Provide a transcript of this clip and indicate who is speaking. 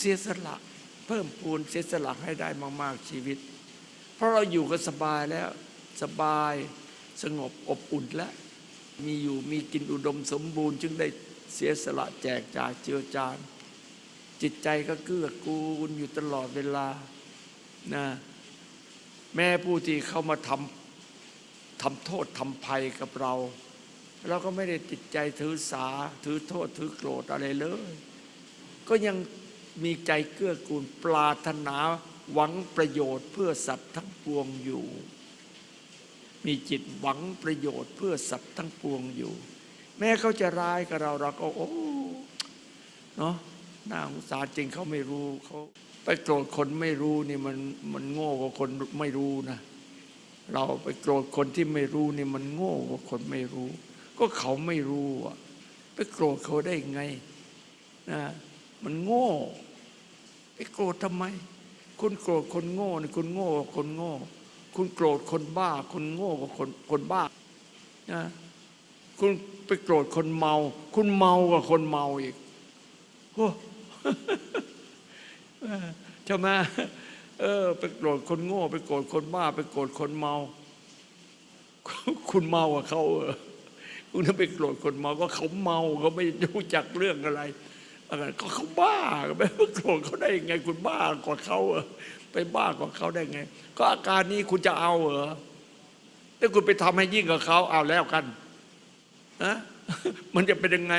Speaker 1: เสียสละ เพิ่มพูนเสียสละให้ได้มากๆชีวิต เพราะเราอยู่กันสบายแล้วสบายสงบอบอุ่นแล้วมีอยู่มีกินอุดมสมบูรณ์ จึงได้เสียสละแจกจ่ายเจือจาน จิตใจก็เกื้อกูลอยู่ตลอดเวลานะแม่ผู้ที่เข้ามาทำทำโทษทำภัยกับเรา เราก็ไม่ได้ติดใจถือสาถือโทษถือโกรธอะไรเลย ก็ยัง มีใจเกื้อกูลปรารถนาหวังประโยชน์เพื่อสัตว์ทั้งปวงอยู่ มีจิตหวังประโยชน์เพื่อสัตว์ทั้งปวงอยู่ แม้เขาจะร้ายกับเราเราก็โอ้เนาะน่าสงสารจริงเขาไม่รู้เขาไปโกรธคนไม่รู้นี่มันมันโง่กว่าคนไม่รู้นะ เราไปโกรธคนที่ไม่รู้นี่มันโง่กว่าคนไม่รู้ ก็เขาไม่รู้อะไปโกรธเขาได้ไงนะมันโง่ ไปโกรธทำไม คุณโกรธคนโง่นี่คุณโง่กว่าคนโง่ คุณโกรธคนบ้าคุณโง่กว่าคนคนบ้านะคุณไปโกรธคนเมา คุณเมากว่าคนเมาอีกโอ้ใช่ไหมเออ ไปโกรธคนโง่ ไปโกรธคนบ้า ไปโกรธคนเมา คุณเมากว่าเขาเออคุณถ้าไปโกรธคนเมาก็เขาเมาเขาไม่รู้จักเรื่องอะไร อะไรก็เขาบ้าไปโกรธเขาได้ยังไง คุณบ้ากว่าเขาเออไปบ้ากว่าเขาได้ไง ก็อาการนี้คุณจะเอาเหรอถ้าคุณไปทำให้ยิ่งกว่าเขาเอาแล้วกันนะมันจะเป็นยังไง